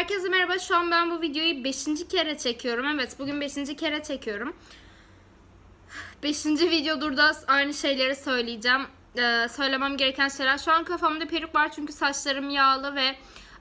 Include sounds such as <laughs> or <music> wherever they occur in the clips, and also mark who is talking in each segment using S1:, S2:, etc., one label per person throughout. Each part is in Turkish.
S1: Herkese merhaba. Şu an ben bu videoyu 5. kere çekiyorum. Evet, bugün 5. kere çekiyorum. 5. videodur da aynı şeyleri söyleyeceğim. Ee, söylemem gereken şeyler. Şu an kafamda peruk var çünkü saçlarım yağlı ve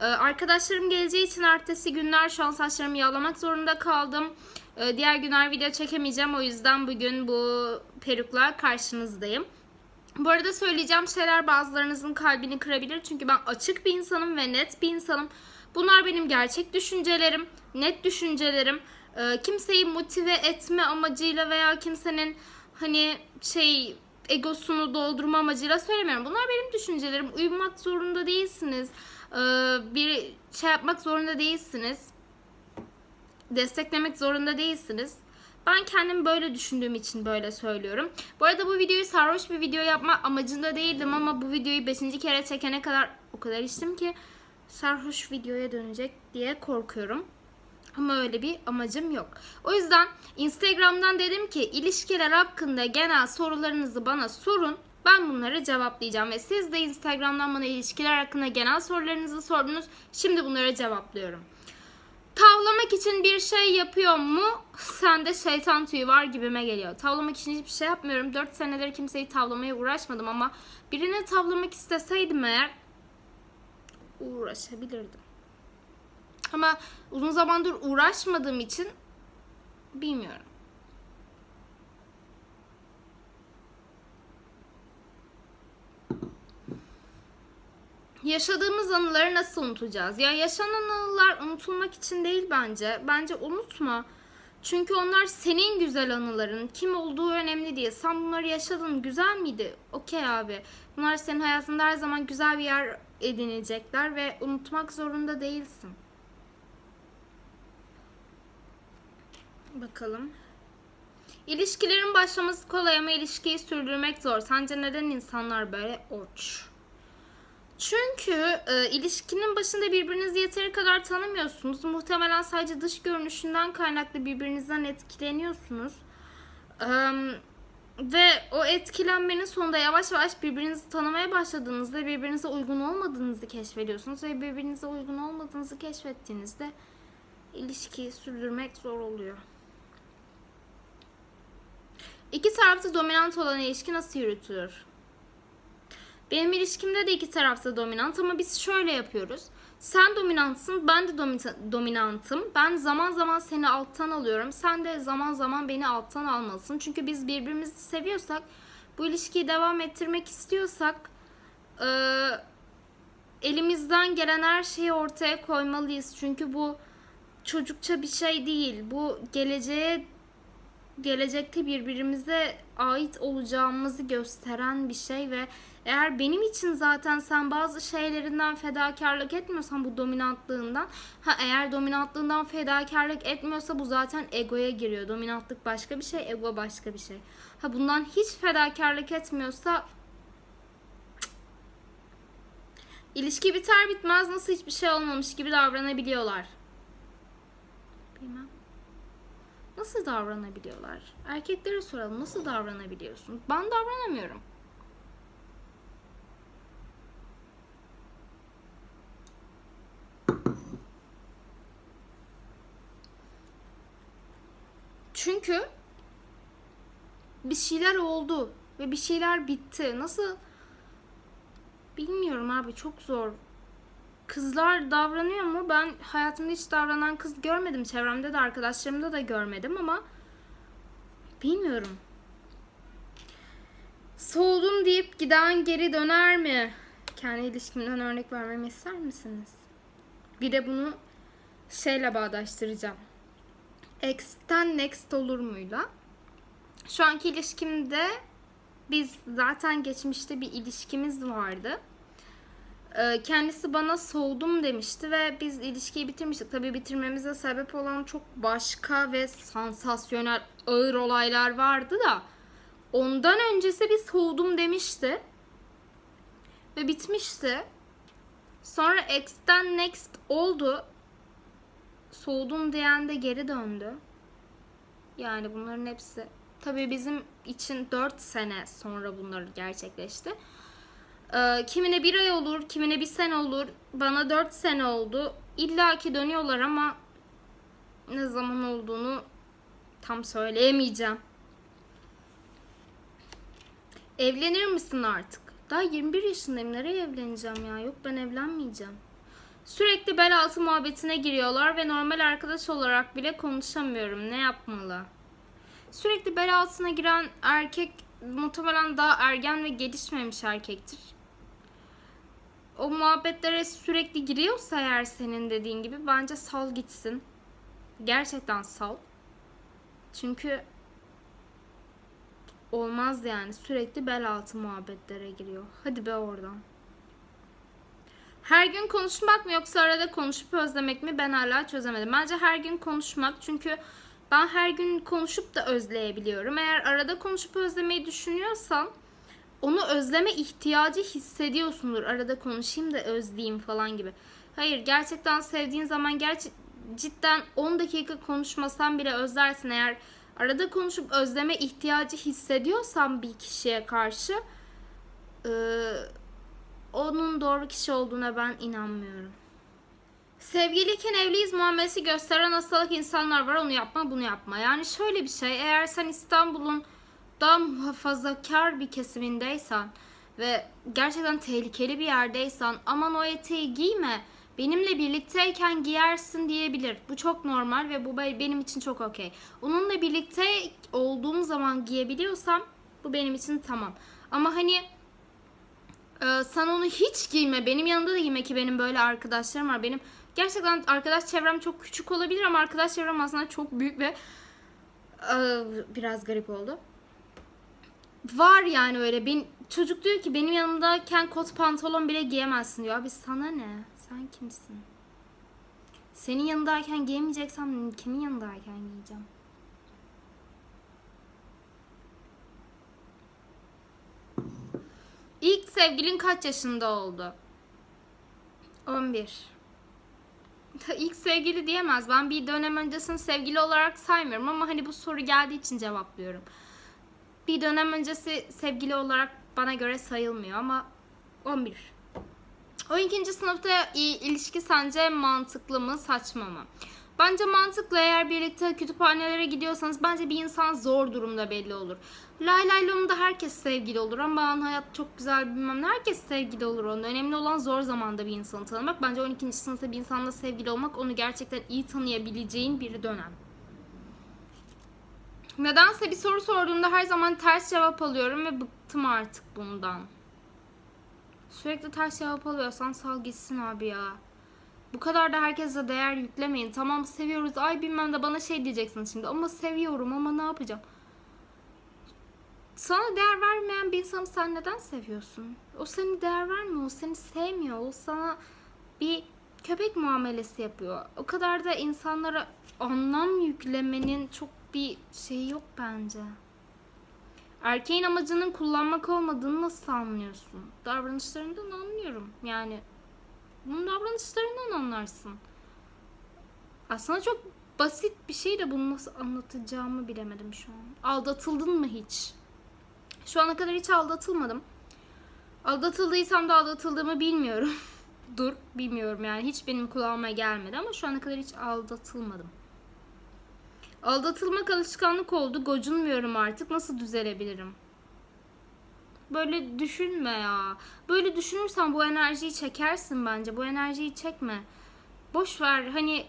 S1: e, arkadaşlarım geleceği için ertesi günler şu an saçlarımı yağlamak zorunda kaldım. Ee, diğer günler video çekemeyeceğim. O yüzden bugün bu perukla karşınızdayım. Bu arada söyleyeceğim şeyler bazılarınızın kalbini kırabilir. Çünkü ben açık bir insanım ve net bir insanım. Bunlar benim gerçek düşüncelerim, net düşüncelerim. Ee, kimseyi motive etme amacıyla veya kimsenin hani şey egosunu doldurma amacıyla söylemiyorum. Bunlar benim düşüncelerim. Uyumak zorunda değilsiniz. Ee, bir şey yapmak zorunda değilsiniz. Desteklemek zorunda değilsiniz. Ben kendim böyle düşündüğüm için böyle söylüyorum. Bu arada bu videoyu sarhoş bir video yapma amacında değildim ama bu videoyu 5. kere çekene kadar o kadar içtim ki sarhoş videoya dönecek diye korkuyorum. Ama öyle bir amacım yok. O yüzden Instagram'dan dedim ki ilişkiler hakkında genel sorularınızı bana sorun. Ben bunları cevaplayacağım ve siz de Instagram'dan bana ilişkiler hakkında genel sorularınızı sordunuz. Şimdi bunları cevaplıyorum. Tavlamak için bir şey yapıyor mu? <laughs> Sende şeytan tüyü var gibime geliyor. Tavlamak için hiçbir şey yapmıyorum. 4 senedir kimseyi tavlamaya uğraşmadım ama birini tavlamak isteseydim eğer uğraşabilirdim. Ama uzun zamandır uğraşmadığım için bilmiyorum. Yaşadığımız anıları nasıl unutacağız? Ya yaşanan anılar unutulmak için değil bence. Bence unutma. Çünkü onlar senin güzel anıların. Kim olduğu önemli değil. Sen bunları yaşadın. Güzel miydi? Okey abi. Bunlar senin hayatında her zaman güzel bir yer edinecekler ve unutmak zorunda değilsin. Bakalım. İlişkilerin başlaması kolay ama ilişkiyi sürdürmek zor. Sence neden insanlar böyle oç? Çünkü e, ilişkinin başında birbirinizi yeteri kadar tanımıyorsunuz. Muhtemelen sadece dış görünüşünden kaynaklı birbirinizden etkileniyorsunuz. E, ve o etkilenmenin sonunda yavaş yavaş birbirinizi tanımaya başladığınızda birbirinize uygun olmadığınızı keşfediyorsunuz. Ve birbirinize uygun olmadığınızı keşfettiğinizde ilişkiyi sürdürmek zor oluyor. İki tarafta dominant olan ilişki nasıl yürütülür? Benim ilişkimde de iki tarafta dominant ama biz şöyle yapıyoruz. Sen dominantsın, ben de domi- dominantım. Ben zaman zaman seni alttan alıyorum. Sen de zaman zaman beni alttan almalısın. Çünkü biz birbirimizi seviyorsak, bu ilişkiyi devam ettirmek istiyorsak e, elimizden gelen her şeyi ortaya koymalıyız. Çünkü bu çocukça bir şey değil. Bu geleceğe gelecekte birbirimize ait olacağımızı gösteren bir şey ve eğer benim için zaten sen bazı şeylerinden fedakarlık etmiyorsan bu dominantlığından ha eğer dominantlığından fedakarlık etmiyorsa bu zaten egoya giriyor. Dominantlık başka bir şey, ego başka bir şey. Ha bundan hiç fedakarlık etmiyorsa ilişki biter bitmez nasıl hiçbir şey olmamış gibi davranabiliyorlar. Bilmem. Nasıl davranabiliyorlar? Erkeklere soralım. Nasıl davranabiliyorsun? Ben davranamıyorum. Çünkü bir şeyler oldu ve bir şeyler bitti. Nasıl? Bilmiyorum abi çok zor. Kızlar davranıyor mu? Ben hayatımda hiç davranan kız görmedim. Çevremde de arkadaşlarımda da görmedim ama bilmiyorum. Soğudum deyip giden geri döner mi? Kendi ilişkimden örnek vermemi ister misiniz? Bir de bunu şeyle bağdaştıracağım. X'ten next olur muyla? Şu anki ilişkimde biz zaten geçmişte bir ilişkimiz vardı. Ee, Kendisi bana soğudum demişti ve biz ilişkiyi bitirmiştik. Tabii bitirmemize sebep olan çok başka ve sansasyonel ağır olaylar vardı da ondan öncesi bir soğudum demişti. Ve bitmişti. Sonra X'ten next oldu. Soğudum diyen de geri döndü. Yani bunların hepsi tabii bizim için 4 sene sonra bunlar gerçekleşti. Ee, kimine bir ay olur, kimine bir sene olur. Bana 4 sene oldu. illaki dönüyorlar ama ne zaman olduğunu tam söyleyemeyeceğim. Evlenir misin artık? Daha 21 yaşındayım. Nereye evleneceğim ya? Yok ben evlenmeyeceğim. Sürekli bel altı muhabbetine giriyorlar ve normal arkadaş olarak bile konuşamıyorum. Ne yapmalı? Sürekli bel altına giren erkek muhtemelen daha ergen ve gelişmemiş erkektir. O muhabbetlere sürekli giriyorsa eğer senin dediğin gibi bence sal gitsin. Gerçekten sal. Çünkü olmaz yani sürekli bel altı muhabbetlere giriyor. Hadi be oradan. Her gün konuşmak mı yoksa arada konuşup özlemek mi ben hala çözemedim. Bence her gün konuşmak çünkü ben her gün konuşup da özleyebiliyorum. Eğer arada konuşup özlemeyi düşünüyorsan onu özleme ihtiyacı hissediyorsundur. Arada konuşayım da özleyeyim falan gibi. Hayır gerçekten sevdiğin zaman gerçi cidden 10 dakika konuşmasan bile özlersin. Eğer arada konuşup özleme ihtiyacı hissediyorsan bir kişiye karşı eee, onun doğru kişi olduğuna ben inanmıyorum. Sevgiliyken evliyiz muamelesi gösteren hastalık insanlar var onu yapma bunu yapma. Yani şöyle bir şey eğer sen İstanbul'un daha muhafazakar bir kesimindeysen ve gerçekten tehlikeli bir yerdeysen aman o eteği giyme benimle birlikteyken giyersin diyebilir. Bu çok normal ve bu be- benim için çok okey. Onunla birlikte olduğum zaman giyebiliyorsam bu benim için tamam. Ama hani ee, sen onu hiç giyme. Benim yanımda da giyme ki benim böyle arkadaşlarım var. Benim gerçekten arkadaş çevrem çok küçük olabilir ama arkadaş çevrem aslında çok büyük ve Ee, biraz garip oldu. Var yani öyle. Ben, çocuk diyor ki benim yanımdayken kot pantolon bile giyemezsin diyor. Abi sana ne? Sen kimsin? Senin yanındayken giyemeyeceksem kimin yanındayken giyeceğim? İlk sevgilin kaç yaşında oldu? 11. <laughs> İlk sevgili diyemez. Ben bir dönem öncesini sevgili olarak saymıyorum ama hani bu soru geldiği için cevaplıyorum. Bir dönem öncesi sevgili olarak bana göre sayılmıyor ama 11. 12. sınıfta iyi ilişki sence mantıklı mı saçma mı? Bence mantıklı eğer birlikte kütüphanelere gidiyorsanız bence bir insan zor durumda belli olur. Lay lay lomda herkes sevgili olur ama ben hayat çok güzel bilmem ne herkes sevgili olur onun. Önemli olan zor zamanda bir insanı tanımak. Bence 12. sınıfta bir insanla sevgili olmak onu gerçekten iyi tanıyabileceğin bir dönem. Nedense bir soru sorduğumda her zaman ters cevap alıyorum ve bıktım artık bundan. Sürekli ters cevap alıyorsan sal gitsin abi ya. Bu kadar da herkese değer yüklemeyin. Tamam seviyoruz. Ay bilmem de bana şey diyeceksin şimdi. Ama seviyorum ama ne yapacağım? Sana değer vermeyen bir insanı sen neden seviyorsun? O seni değer vermiyor. O seni sevmiyor. O sana bir köpek muamelesi yapıyor. O kadar da insanlara anlam yüklemenin çok bir şeyi yok bence. Erkeğin amacının kullanmak olmadığını nasıl anlıyorsun? Davranışlarından anlıyorum. Yani bunun davranışlarından anlarsın. Aslında çok basit bir şey de bunu nasıl anlatacağımı bilemedim şu an. Aldatıldın mı hiç? Şu ana kadar hiç aldatılmadım. Aldatıldıysam da aldatıldığımı bilmiyorum. <laughs> Dur, bilmiyorum yani. Hiç benim kulağıma gelmedi ama şu ana kadar hiç aldatılmadım. Aldatılmak alışkanlık oldu. Gocunmuyorum artık. Nasıl düzelebilirim? Böyle düşünme ya. Böyle düşünürsen bu enerjiyi çekersin bence. Bu enerjiyi çekme. Boş ver. Hani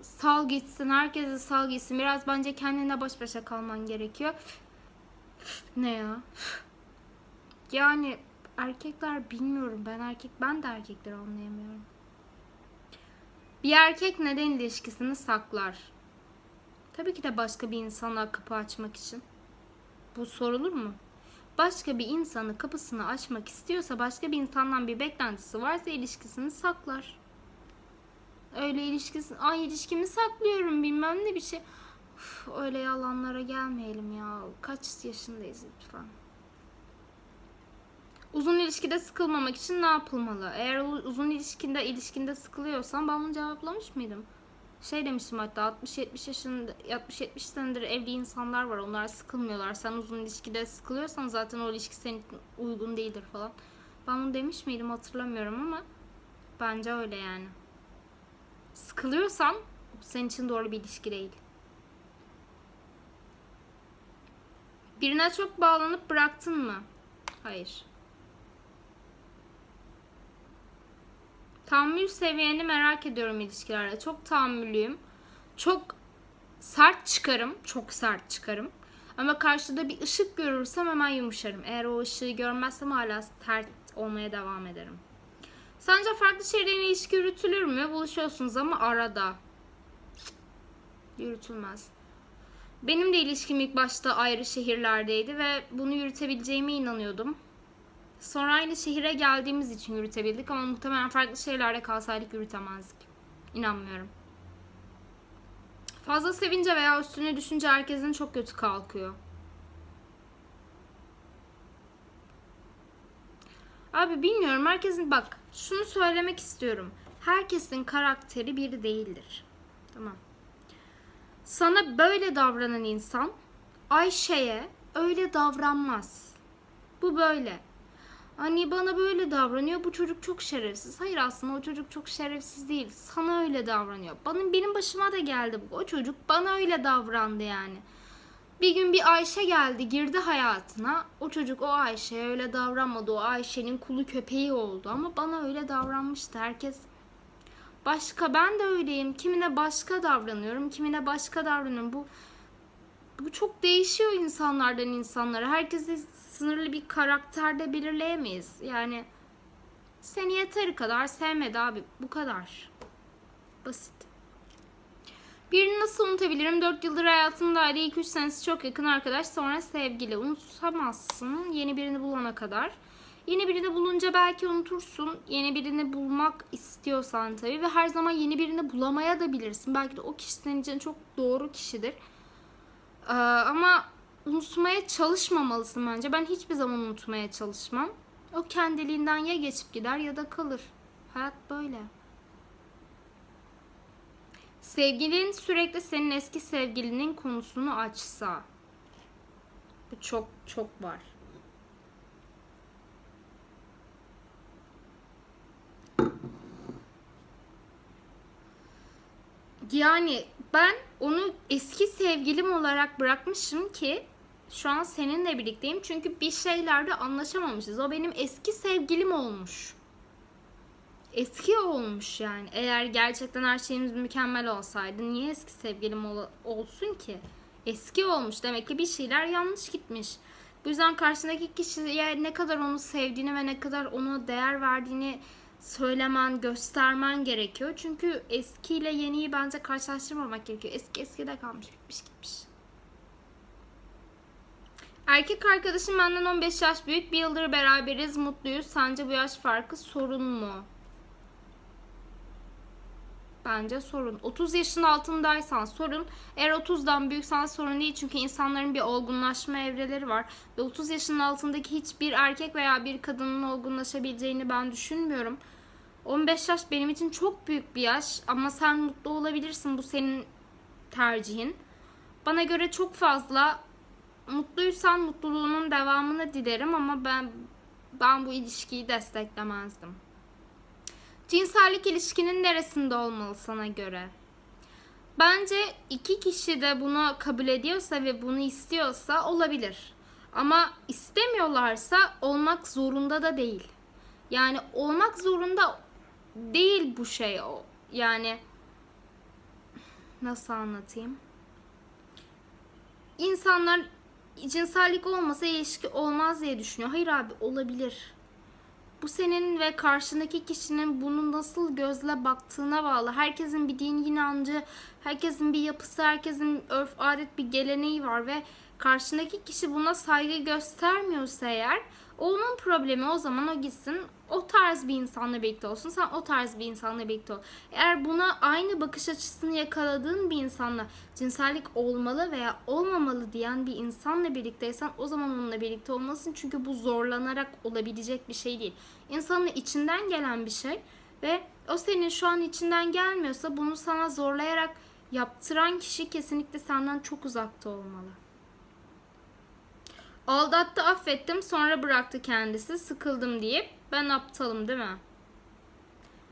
S1: sal gitsin. Herkese sal gitsin. Biraz bence kendine baş başa kalman gerekiyor. Ne ya? Yani erkekler bilmiyorum. Ben erkek ben de erkekleri anlayamıyorum. Bir erkek neden ilişkisini saklar? Tabii ki de başka bir insana kapı açmak için. Bu sorulur mu? Başka bir insanı kapısını açmak istiyorsa başka bir insandan bir beklentisi varsa ilişkisini saklar. Öyle ilişkisi, ay ilişkimi saklıyorum bilmem ne bir şey. Uf, öyle yalanlara gelmeyelim ya. Kaç yaşındayız lütfen. Uzun ilişkide sıkılmamak için ne yapılmalı? Eğer uzun ilişkinde ilişkinde sıkılıyorsan ben bunu cevaplamış mıydım? Şey demiştim hatta 60-70 yaşında 60-70 senedir evli insanlar var. Onlar sıkılmıyorlar. Sen uzun ilişkide sıkılıyorsan zaten o ilişki senin uygun değildir falan. Ben bunu demiş miydim hatırlamıyorum ama bence öyle yani. sıkılıyorsan senin için doğru bir ilişki değil. Birine çok bağlanıp bıraktın mı? Hayır. Tahammül seviyeni merak ediyorum ilişkilerde. Çok tahammüllüyüm. Çok sert çıkarım. Çok sert çıkarım. Ama karşıda bir ışık görürsem hemen yumuşarım. Eğer o ışığı görmezsem hala sert olmaya devam ederim. Sence farklı şehirlerin ilişki yürütülür mü? Buluşuyorsunuz ama arada. Yürütülmez. Benim de ilişkim ilk başta ayrı şehirlerdeydi ve bunu yürütebileceğime inanıyordum. Sonra aynı şehire geldiğimiz için yürütebildik ama muhtemelen farklı şehirlerde kalsaydık yürütemezdik. İnanmıyorum. Fazla sevince veya üstüne düşünce herkesin çok kötü kalkıyor. Abi bilmiyorum herkesin bak şunu söylemek istiyorum. Herkesin karakteri bir değildir. Tamam. Sana böyle davranan insan Ayşe'ye öyle davranmaz. Bu böyle. Hani bana böyle davranıyor bu çocuk çok şerefsiz. Hayır aslında o çocuk çok şerefsiz değil. Sana öyle davranıyor. Benim, benim başıma da geldi bu. O çocuk bana öyle davrandı yani. Bir gün bir Ayşe geldi girdi hayatına. O çocuk o Ayşe'ye öyle davranmadı. O Ayşe'nin kulu köpeği oldu. Ama bana öyle davranmıştı. Herkes başka ben de öyleyim. Kimine başka davranıyorum. Kimine başka davranıyorum. Bu bu çok değişiyor insanlardan insanlara. Herkesi sınırlı bir karakterde belirleyemeyiz. Yani seni yeteri kadar sevmedi abi. Bu kadar. Basit. Birini nasıl unutabilirim? 4 yıldır hayatımdaydı. İlk 3 senesi çok yakın arkadaş. Sonra sevgili. Unutamazsın. Yeni birini bulana kadar. Yeni birini bulunca belki unutursun. Yeni birini bulmak istiyorsan tabii. Ve her zaman yeni birini bulamaya da bilirsin. Belki de o kişi senin için çok doğru kişidir. Ee, ama unutmaya çalışmamalısın bence. Ben hiçbir zaman unutmaya çalışmam. O kendiliğinden ya geçip gider ya da kalır. Hayat böyle. Sevgilin sürekli senin eski sevgilinin konusunu açsa. Bu çok çok var. Yani ben onu eski sevgilim olarak bırakmışım ki şu an seninle birlikteyim. Çünkü bir şeylerde anlaşamamışız. O benim eski sevgilim olmuş. Eski olmuş yani. Eğer gerçekten her şeyimiz mükemmel olsaydı niye eski sevgilim ol- olsun ki? Eski olmuş. Demek ki bir şeyler yanlış gitmiş. Bu yüzden karşındaki kişiye ne kadar onu sevdiğini ve ne kadar ona değer verdiğini söylemen, göstermen gerekiyor. Çünkü eskiyle yeniyi bence karşılaştırmamak gerekiyor. Eski eskide kalmış, bitmiş gitmiş. Erkek arkadaşım benden 15 yaş büyük. Bir yıldır beraberiz, mutluyuz. Sence bu yaş farkı sorun mu? Bence sorun. 30 yaşın altındaysan sorun. Eğer 30'dan büyüksen sorun değil. Çünkü insanların bir olgunlaşma evreleri var. Ve 30 yaşın altındaki hiçbir erkek veya bir kadının olgunlaşabileceğini ben düşünmüyorum. 15 yaş benim için çok büyük bir yaş. Ama sen mutlu olabilirsin. Bu senin tercihin. Bana göre çok fazla mutluysan mutluluğunun devamını dilerim ama ben ben bu ilişkiyi desteklemezdim. Cinsellik ilişkinin neresinde olmalı sana göre? Bence iki kişi de bunu kabul ediyorsa ve bunu istiyorsa olabilir. Ama istemiyorlarsa olmak zorunda da değil. Yani olmak zorunda değil bu şey. o. Yani nasıl anlatayım? İnsanlar cinsellik olmasa ilişki olmaz diye düşünüyor. Hayır abi olabilir. Bu senin ve karşındaki kişinin bunu nasıl gözle baktığına bağlı. Herkesin bir din inancı, herkesin bir yapısı, herkesin örf adet bir geleneği var ve karşındaki kişi buna saygı göstermiyorsa eğer onun problemi o zaman o gitsin o tarz bir insanla birlikte olsun sen o tarz bir insanla birlikte ol. Eğer buna aynı bakış açısını yakaladığın bir insanla cinsellik olmalı veya olmamalı diyen bir insanla birlikteysen o zaman onunla birlikte olmalısın. Çünkü bu zorlanarak olabilecek bir şey değil. İnsanın içinden gelen bir şey ve o senin şu an içinden gelmiyorsa bunu sana zorlayarak yaptıran kişi kesinlikle senden çok uzakta olmalı. Aldattı affettim sonra bıraktı kendisi sıkıldım deyip ben aptalım değil mi?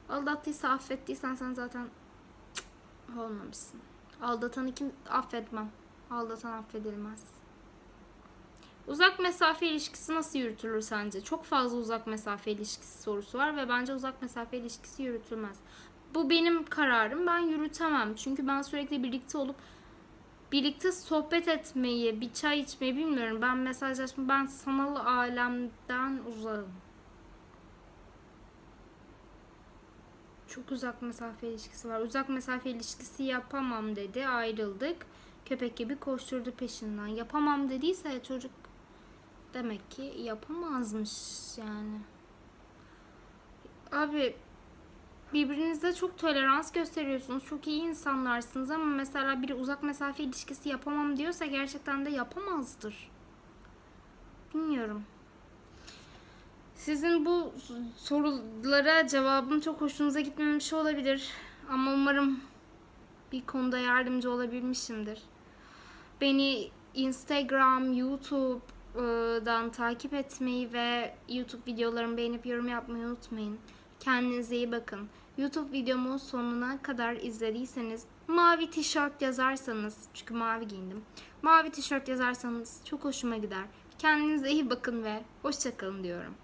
S1: Aldattıysa affettiysen sen zaten Cık. Olmamışsın. Aldatanı kim affetmem. Aldatan affedilmez. Uzak mesafe ilişkisi nasıl yürütülür sence? Çok fazla uzak mesafe ilişkisi sorusu var ve bence uzak mesafe ilişkisi yürütülmez. Bu benim kararım. Ben yürütemem. Çünkü ben sürekli birlikte olup birlikte sohbet etmeyi, bir çay içmeyi bilmiyorum. Ben mesajlaşma, ben sanal alemden uzağım. Çok uzak mesafe ilişkisi var. Uzak mesafe ilişkisi yapamam dedi. Ayrıldık. Köpek gibi koşturdu peşinden. Yapamam dediyse çocuk demek ki yapamazmış yani. Abi birbirinize çok tolerans gösteriyorsunuz. Çok iyi insanlarsınız ama mesela biri uzak mesafe ilişkisi yapamam diyorsa gerçekten de yapamazdır. Bilmiyorum. Sizin bu sorulara cevabım çok hoşunuza gitmemiş olabilir. Ama umarım bir konuda yardımcı olabilmişimdir. Beni Instagram, YouTube'dan takip etmeyi ve YouTube videolarımı beğenip yorum yapmayı unutmayın. Kendinize iyi bakın. YouTube videomun sonuna kadar izlediyseniz mavi tişört yazarsanız çünkü mavi giyindim. Mavi tişört yazarsanız çok hoşuma gider. Kendinize iyi bakın ve hoşçakalın diyorum.